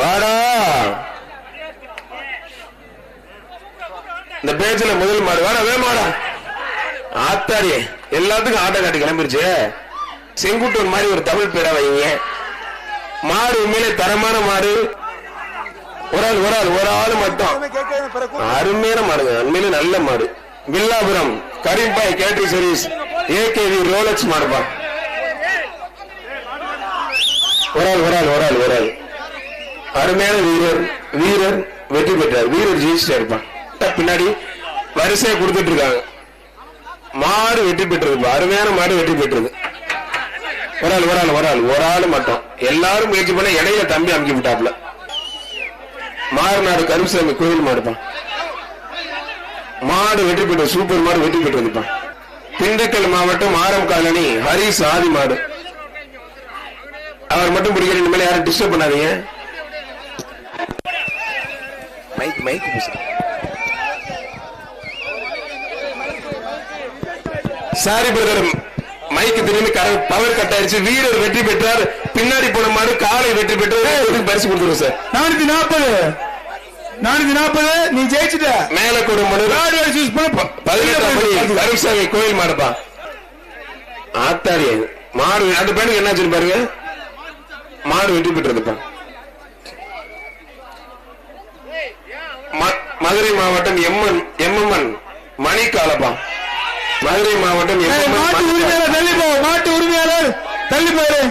வாடா. இந்த பேச்சுல முதல் மாடு. வாடா வே மாடா. ஆத்தாடி எல்லாத்துக்கும் ஆட்டோ காட்டி கிளம்பிருச்சு. செங்குட்டூர் மாதிரி ஒரு தமிழ் பேரா வைங்க. மாடு உண்மையிலே தரமான மாடு. ஒரு ஆள் ஒரு ஆள் ஒரு ஆள் மட்டும். அருமையான மாடுங்க. உண்மையிலே நல்ல மாடு. Villapuram Karimbhai catering service AKV Rolex மாடுப்பா. ஒரு ஆள் ஒரு ஆள் ஒரு ஆள் ஒரு ஆள். அருமையான வீரர் வீரர் வெற்றி பெற்றார். வீரர் ஜெயிச்சுட்டே இருப்பான் பின்னாடி வரிசையை கொடுத்துட்டு இருக்காங்க. மாடு வெற்றி பெற்றது அருமையான மாடு வெற்றி பெற்றது. ஒரு ஆள் ஒரு ஆள் ஒரு ஆள். ஒரு ஆள் மட்டும். எல்லாரும் முயற்சி பண்ண இடையில தம்பி அமுக்கி விட்டாப்ல மாறுநாடு கருப்புசாமி கோயில் மாடுப்பான் மாடு வெற்றி பெற்ற சூப்பர் மாடு வெற்றி பெற்றதுப்பான் திண்டுக்கல் மாவட்டம் ஆரம் காலனி ஹரிஸ் ஆதி மாடு. அவர் மட்டும் பிடிக்கிற இனிமேல் யாரும் டிஸ்டர்ப் பண்ணாதீங்க. மைக் சாரி பிரதர் மைக்கு திரும்பி பவர் கட் ஆயிருச்சு வீரர் வெற்றி பெற்றார். பின்னாடி போன மாடு காலை வெற்றி பெற்றார் பரிசு கொடுத்துருவோம் சார் நானூத்தி நாற்பது நானூத்தி நாற்பது நீ ஜெயிச்சுட்ட. மேல பண்ண பதினெட்டாம் கோயில் மாடுப்பா. ஆத்தாடி. மாடு அந்த பேருக்கு என்னாச்சுன்னு பாருங்க மாடு வெற்றி பெற்றதுப்பா. மதுரை மாவட்டம் எம்என் எம்எம்என் மணிக்காலப்பா மதுரை மாவட்டம் மாட்டு. உரிமையாளர் தள்ளி போ மாட்டு உரிமையாளர் தள்ளி போயிரு.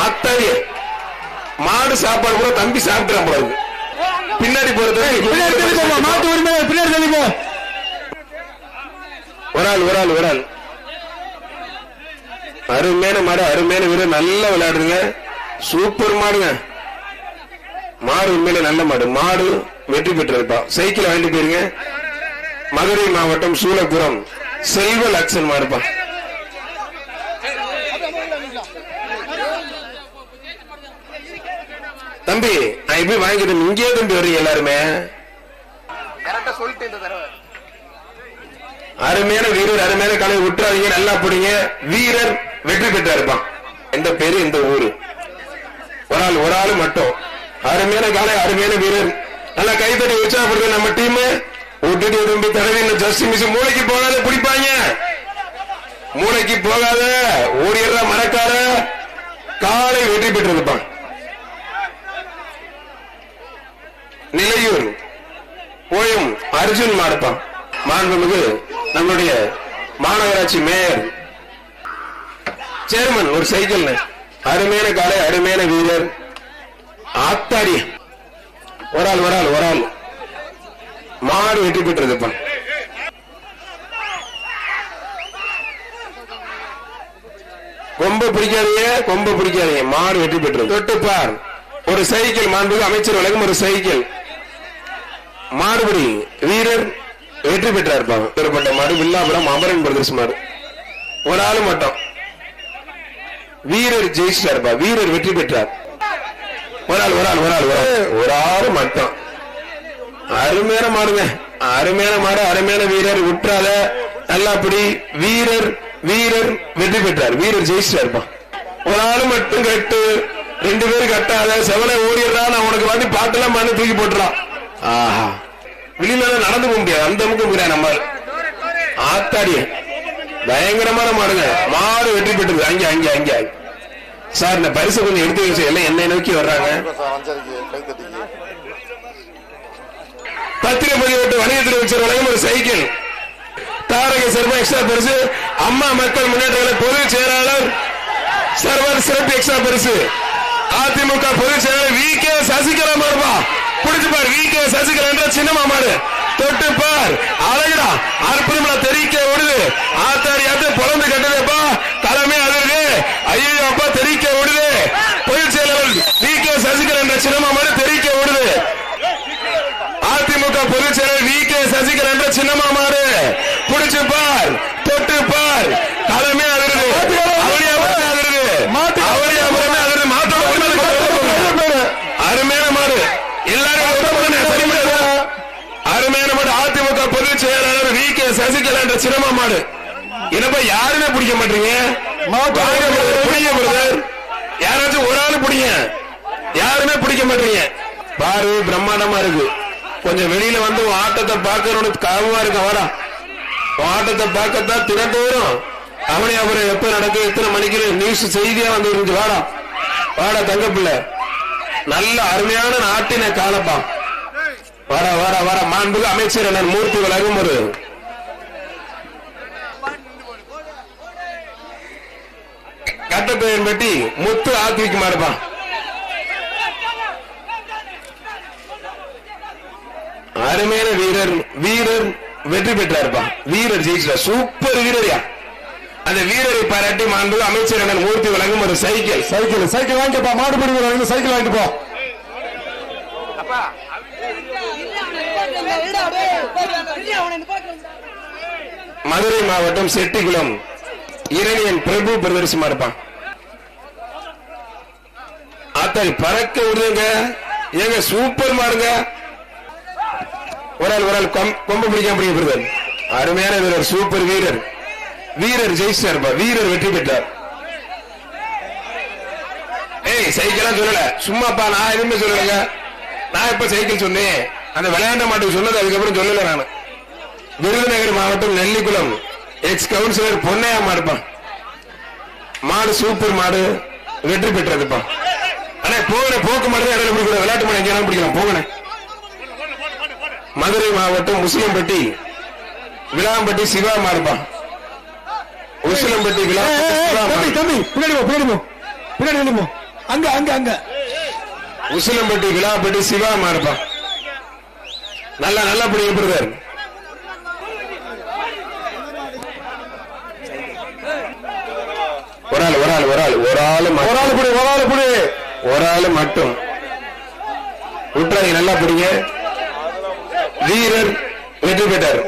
ஆத்தாடி மாடு சாப்பாடு கூட தம்பி சாப்பிட்டுறான் போல. பின்னாடி பின்னாடி தள்ளி போமா போறது மாட்டு உரிமையாளர் பின்னாடி தள்ளி போ ஒரு ஆள் ஒரு ஆள் ஒரு ஆள் அருமையான மாடு அருமையான வீரர் நல்லா விளையாடுங்க சூப்பர் மாடுங்க மாடு உண்மையில நல்ல மாடு. மாடு வெற்றி பெற்றிருப்பா. சைக்கிள் வாங்கிட்டு போயிருங்க. மதுரை மாவட்டம் சூலபுரம் செல்வ லட்சன் மாடுப்பா. தம்பி நான் எப்படி வாங்கிட்டு இங்கே தம்பி வர்றீங்க எல்லாருமே. அருமையான வீரர் அருமையான கலை விட்டுறாதீங்க நல்லா போடுங்க. வீரர் வெற்றி பெற்றா இருப்பான் எந்த பேரு இந்த ஊரு? ஒரு ஆள் ஒரு ஆள் மட்டும். அருமையான காலை அருமையான வீரர். நல்லா கைத்தடி உற்சாகப்படுத்த நம்ம டீம் விட்டுட்டு தடவை தடவி ஜஸ்ட் மிஸ் மூளைக்கு போகாத பிடிப்பாங்க. மூளைக்கு போகாத ஓடிடுற மரக்கார காலை வெற்றி பெற்றிருப்பான். நிலையூர் போயும் அர்ஜுன் மாடுப்பான். மாண்புமிகு நம்முடைய மாநகராட்சி மேயர். சேர்மன் ஒரு சைக்கிள் அருமையான காலை அருமையான வீரர். ஆத்தாடி. ஒரு ஆள் ஒரு ஆள் ஒரு ஆள் மாடு வெற்றி பெற்றதுப்பா கொம்ப பிடிக்காதீங்க கொம்ப பிடிக்காதீங்க. மாடு வெற்றி பெற்றது தொட்டுப்பார் ஒரு சைக்கிள் மாண்புக்கு அமைச்சர் உலகம் ஒரு சைக்கிள். மாடுபடி வீரர் வெற்றி பெற்றா இருப்பாங்க பெறப்பட்ட மாடு வில்லாபுரம் அமரன் பிரதர்ஸ் மாடு. ஒரு ஆள் மட்டும். வீரர் ஜெயிச்சிட்டா இருப்பா வீரர் வெற்றி பெற்றார். ஒரு ஆள் ஒரு ஆள் ஒரு ஆள் ஒரு ஆள். ஒரு மட்டும். அருமையான மாடுங்க. அருமையான மாடு அருமையான வீரர் விட்டுறாத நல்லா அப்படி வீரர் வீரர் வெற்றி பெற்றார். வீரர் ஜெயிச்சிட்டா இருப்பான் ஒரு ஆள் மட்டும் கட்டு ரெண்டு பேரும் கட்டாத செவனை ஓடிடுறா நான் உனக்கு வாட்டி பாட்டெல்லாம் மண்ணு தூக்கி போட்டுறான். ஆஹா. வெளியில நடந்து போக முடியாது. அந்த முக்கம் நம்ம. ஆத்தாடிய. பயங்கரமான மாடுங்க. மாடு வெற்றி பெற்றது. அங்கே அங்கே அங்கே. சார் இந்த பரிசு கொஞ்சம் எடுத்து வச்சு எல்லாம் என்னை நோக்கி வர்றாங்க. பத்திரிகை கை தட்டிக்கு பத்திரப்பதிவட்டு வணிகத்துறை அமைச்சர் வழங்கும் ஒரு சைக்கிள். தாரக சர்மா எக்ஸ்ட்ரா பரிசு. அம்மா மக்கள் முன்னேற்ற கழக பொதுச் செயலாளர் சர்வர் சிறப்பு எக்ஸ்ட்ரா பரிசு. அதிமுக பொதுச் செயலாளர் வி கே சசிகலா மாடுபா புடிச்சு வி கே சசிகலா என்ற சின்ன மாமாடு தொட்டு பார் அழகுடா. அற்புதமா தெரிவிக்க ஓடுது. ஆத்தாடி ஆத்து பொழந்து கட்டுதேப்பா தலைமை அதிர்வு ஐயோ அப்பா தெரிக்க ஓடுது பொதுச் செயலாளர் வி கே சசிகலா என்ற சின்னமா மாடு தெரிக்க ஓடுது அதிமுக பொதுச் செயலர் வி கே சசிகலா என்ற சின்னமா மாறு. புடிச்சு பார் தொட்டு பார். தலைமை அவருடைய அமரமே அதிர்வு அவருடைய அமரமே அதிர்வு மாத்தோட உரிமை அருமையான மாடு. எல்லாரும். அருமையான மாடு. அதிமுக பொதுச் செயலாளர் வி கே சசிகலா என்ற சின்னமா மாடு. என்னப்பா யாருமே பிடிக்க மாட்டீங்க? வாங்க brother, பிடிங்க brother. யாராச்சும் பிடிங்க. யாருமே பிடிக்க மாட்டீங்க. பாரு பிரம்மாண்டமா இருக்கு. கொஞ்சம் வெளியில வந்து உன் ஆட்டத்தை பார்க்கணும்னு காவமா இருக்க வாடா. உன் ஆட்டத்தை பார்க்கத்தான் தினந்தோறும். அவனே அப்புறம் எப்ப நடக்கும் எத்தனை மணிக்கு நியூஸ் செய்தியா வந்து இருந்து வாடா. வாடா தங்க பிள்ளை நல்ல அருமையான நாட்டின காலப்பா. வாடா வாடா வாடா. மாண்புக்கு அமைச்சர் என்ன மூர்த்தி வழங்கும் ஒரு கட்டப்பெயர் பற்றி முத்து ஆத்விக்கு அருமையான வீரர் வீரர் வெற்றி பெற்றாருப்பா. வீரர் ஜெயிச்சார் சூப்பர் வீரர்யா. அந்த வீரரை பாராட்டி மாண்பு அமைச்சர் மூர்த்தி வழங்கும் ஒரு சைக்கிள். சைக்கிள் சைக்கிள் வாங்கிப்பா மாடு பிடிக்கிற வாங்கி சைக்கிள் வாங்கிட்டு போ. மதுரை மாவட்டம் செட்டிகுளம். இரணியன் பிரபு பிரதர்சனமா இருப்பான் ஆத்தாடி பறக்க விடுங்க. ஏங்க சூப்பர் மாடுங்க. ஒரு ஆள் ஒரு ஆள் கொம்பு பிடிக்காம பிடிக்க அருமையான வீரர் சூப்பர் வீரர். வீரர் ஜெயிச்சார் வீரர் வெற்றி பெற்றார். ஏய் சைக்கிள்லாம் சொல்லல. சும்மாப்பா நான் எதுவுமே சொல்லலங்க. நான் இப்ப சைக்கிள் சொன்னேன். அந்த விளையாண்ட மாட்டுக்கு சொன்னது அதுக்கப்புறம் சொல்லல நான். விருதுநகர் மாவட்டம் நெல்லிக்குளம். எக்ஸ் கவுன்சிலர் பொன்னையா மாடுப்பா. மாடு சூப்பர் மாடு. வெற்றி பெற்றதுப்பா ஆனா போகிற போக்கு மாடு இடையில விளையாட்டு மாடு எங்கேயாலும் பிடிக்கலாம். போகணும். மதுரை மாவட்டம் முஸ்லிம்பட்டி விளாம்பட்டி சிவா மாடுப்பா உசிலம்பட்டி விழா தம்பி பின்னாடி அங்க அங்க அங்க. உசிலம்பட்டி விழாப்பட்டி சிவா மாடுப்பா நல்லா நல்லா பிடிக்க பிரதர். ஒரு ஆள் ஒரு ஆள் ஒரு ஆள் ஒரு ஆள் ஒரு ஆள் பிடி ஒரு ஆள் பிடி. ஒரு ஆள் மட்டும். விட்டுறாங்க நல்லா பிடிங்க. வீரர் வெற்றி பெற்றார்.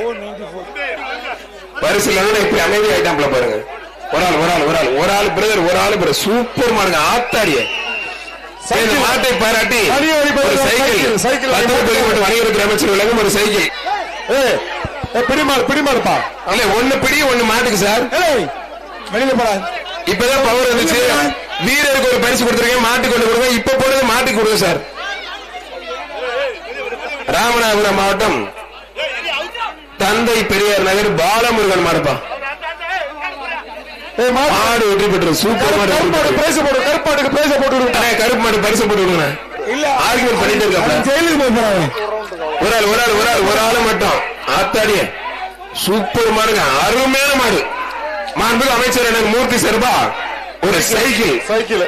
பரிசுல இப்படி அமைதி ஆயிட்டாப்ல பாருங்க. ஒரு ஆள் ஒரு ஆள் ஒரு ஆள் ஒரு ஆள் பிரதர் ஒரு ஆள் பிரதர் சூப்பர் மாடுங்க ஆத்தாடிய. மாட்டை பாராட்டி. ஒரு சைக்கிள் சைக்கிள், வணிகத்துறை அமைச்சர் விளங்கும் ஒரு சைக்கிள் பிடிமாடு பிடிமாடுப்பா இல்ல ஒண்ணு பிடி ஒண்ணு மாட்டுக்கு சார். வெளியில போடா. இப்பதான் பவர் வந்துச்சு. வீரருக்கு ஒரு பரிசு கொடுத்துருக்கேன் மாட்டுக்கு கொண்டு கொடுங்க. இப்ப போடுறது மாட்டுக்கு கொடுங்க சார். ராமநாதபுரம் மாவட்டம் தந்தை பெரியார் நகர் பாலமுருகன் மாடுப்பா. மாடு. வெற்றி பெற்று சூப்பர் மாடு. பிரைஸ் போடு கருப்பாடுக்கு பிரைஸ் போட்டு கருப்பு மாடு பரிசு போட்டு விடுங்க இல்ல. ஆர்கியூமெண்ட் பண்ணிட்டு அவன் ஜெயிலுக்கு போய் போறாங்க ஒரு ஆள் ஒரு ஆள் ஒரு ஆள் ஒரு ஆள் மட்டும். ஆத்தாடிய. சூப்பர் மாடுங்க. அருமையான மாடு. மாண்புக்கு அமைச்சர் எனக்கு மூர்த்தி சார்பா ஒரு சைக்கிள். சைக்கிள்.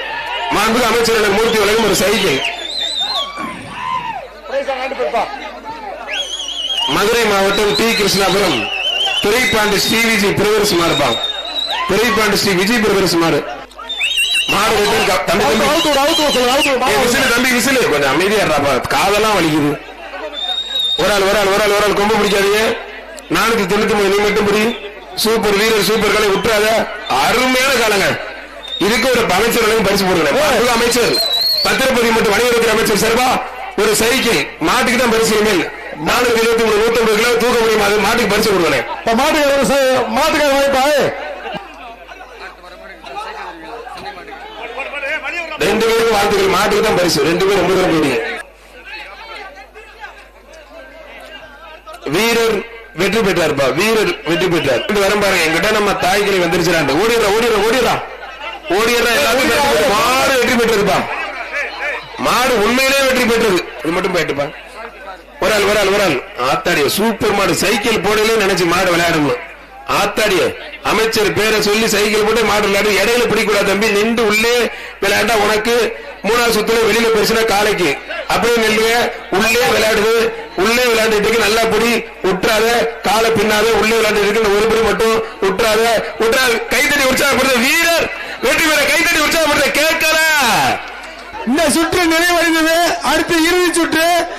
மாண்புக்கு அமைச்சர் எனக்கு மூர்த்தி வழங்கும் ஒரு சைக்கிள். மதுரை மாவட்டம் டி கிருஷ்ணாபுரம். துறைப்பாண்டி ஸ்ரீ விஜய் பிரதர்ஸ் மாறுப்பா துறைப்பாண்டி ஸ்ரீ விஜய் return க- தம்பி விசிலு கொஞ்சம் அமைதியா இருடாப்பா காதெல்லாம் வலிக்குது. ஒரு ஆள் ஒரு ஆள் ஒரு ஆள் ஒரு ஆள். கொம்பு பிடிக்காதீங்க. நானூத்தி தொண்ணூத்தி மூணு நீ மட்டும் சூப்பர் வீரர் சூப்பர் கலை விட்டுறாத அருமையான காலங்க. இதுக்கு ஒரு அமைச்சர்களுக்கு பரிசு போடுங்க அமைச்சர். பத்திரப்பதி மற்றும் வணிகத்துறை அமைச்சர் சார்பா ஒரு சைக்கிள் மாட்டுக்கு தான் பரிசு இனிமேல். நானூத்தி இருபத்தி மூணு நூத்தி ஐம்பது கிலோ தூக்க முடியுமா? அது மாட்டுக்கு பரிசு கொடுக்கணும். இப்ப மாட்டுக்கார வாங்கிப்பா ஏய். ரெண்டு பேரும் வாழ்த்துக்கள். மாட்டுக்கு தான் பரிசு. ரெண்டு பேரும் ரொம்ப தூரம் போயிடுங்க வீரர் வெற்றி பெற்றார்ப்பா. வீரர் வெற்றி பெற்றார். இது வரும் பாருங்க. எங்கிட்ட நம்ம தாய்கிளை வந்துருச்சுடாண்டு ஓடிடுறா ஓடிடுறா ஓடிடுறா. ஓடிடுறா. பெற்று- மாடு வெற்றி பெற்றதுப்பா மாடு உண்மையிலே வெற்றி பெற்றது. இது மட்டும் போயிட்டுப்பா. ஒரு ஆள் ஒரு ஆள் ஒரு ஆள். ஆத்தாடிய சூப்பர் மாடு சைக்கிள் போடல நினைச்சு மாடு விளையாடணும். ஆத்தாடிய அமைச்சர் பேரை சொல்லி சைக்கிள் போட்டு மாடு விளையாடு. இடையில பிடிக்கூடாது தம்பி. நின்று உள்ளே விளையாண்டா உனக்கு. மூணாவது சுத்துல வெளியில பெருசுனா காலைக்கு. அப்படியே நில்லுங்க. உள்ளே விளையாடுது. உள்ளே விளையாண்டுட்டு நல்லா பிடி. உற்றாத. காலை பின்னாத உள்ளே விளையாண்டு ஒரு பிடி மட்டும் உற்றாத. விட்டுறாத கைத்தடி உற்சாகப்படுத்த. வீரர் வெற்றி பெற கைத்தடி உற்சாகப்படுத்த. கேட்கல. இந்த சுற்று நிறைவடைந்தது அடுத்த இறுதி சுற்று.